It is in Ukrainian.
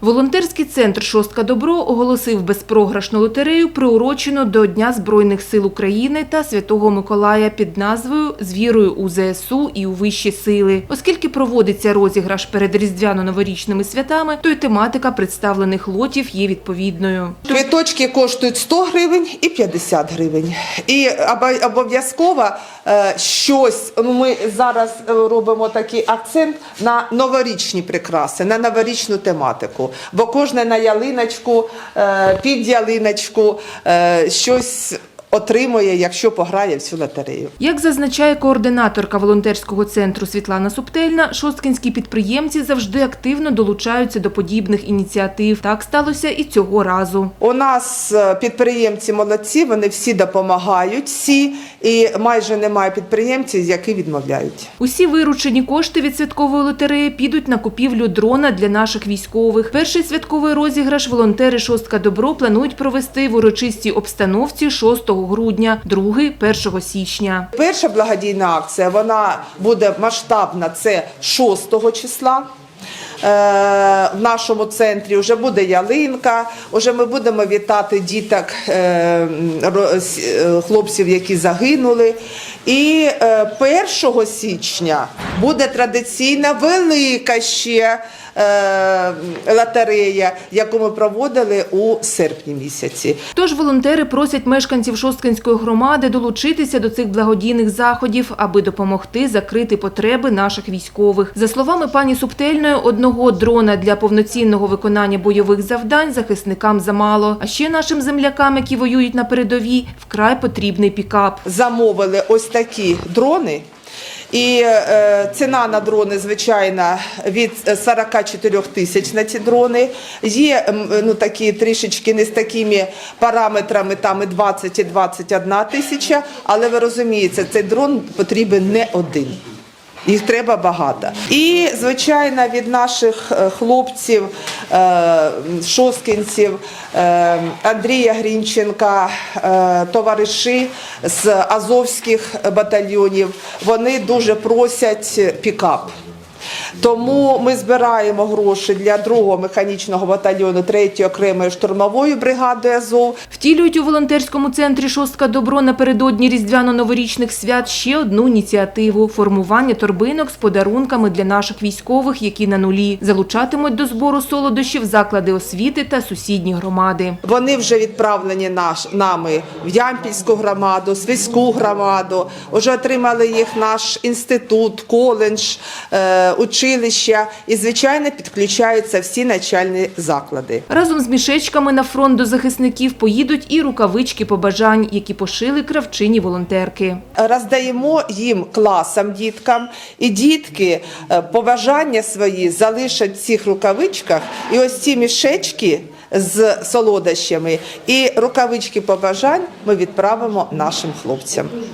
Волонтерський центр Шостка Добро оголосив безпрограшну лотерею, приурочену до Дня Збройних сил України та Святого Миколая під назвою З вірою у ЗСУ і у вищі сили. Оскільки проводиться розіграш перед різдвяно-новорічними святами, то й тематика представлених лотів є відповідною. Квиточки коштують 100 гривень і 50 гривень. І обов'язково щось. Ну, ми зараз е, робимо такий акцент на новорічні прикраси, на новорічну тематику. Бо кожне на ялиночку, е, під ялиночку е, щось отримує, якщо пограє в цю лотерею. Як зазначає координаторка волонтерського центру Світлана Субтельна, шосткінські підприємці завжди активно долучаються до подібних ініціатив. Так сталося і цього разу. У нас е, підприємці молодці, вони всі допомагають, всі, і майже немає підприємців, які відмовляють. Усі виручені кошти від святкової лотереї підуть на купівлю дрона для наших військових. Перший святковий розіграш волонтери Шостка Добро планують провести в урочистій обстановці 6 грудня, другий 1 січня. Перша благодійна акція вона буде масштабна. Це 6 числа. Е, В нашому центрі вже буде ялинка. Вже ми будемо вітати діток, е, е, хлопців, які загинули. І е, 1 січня буде традиційна велика ще лотерея, яку ми проводили у серпні місяці. Тож волонтери просять мешканців Шосткинської громади долучитися до цих благодійних заходів, аби допомогти закрити потреби наших військових. За словами пані Субтельної, одного дрона для повноцінного виконання бойових завдань захисникам замало. А ще нашим землякам, які воюють на передовій, вкрай потрібний пікап. замовили ось такі дрони. І е, ціна на дрони, звичайно, від 44 тисяч на ці дрони. Є ну, такі трішечки не з такими параметрами, там і 20 і 21 тисяча, але ви розумієте, цей дрон потрібен не один. Їх треба багато. І, звичайно, від наших е, хлопців, шоскінців, е, Андрія Грінченка, е, товариші з азовських батальйонів, вони дуже просять пікап. Тому ми збираємо гроші для другого механічного батальйону 3-ї окремої штурмової бригади Азов. Втілюють у волонтерському центрі Шостка Добро напередодні різдвяно-новорічних свят ще одну ініціативу – формування торбинок з подарунками для наших військових, які на нулі. Залучатимуть до збору солодощів заклади освіти та сусідні громади. Вони вже відправлені наш, нами в Ямпільську громаду, Свиську громаду. Вже отримали їх наш інститут, коледж, е, училища. І, звичайно, підключаються всі начальні заклади. Разом з мішечками на фронт до захисників поїдуть і рукавички побажань, які пошили кравчині волонтерки. Роздаємо їм класам, діткам, і дітки е, побажання свої залишать в цих рукавичках. І ось ці мішечки з солодощами і рукавички побажань ми відправимо нашим хлопцям.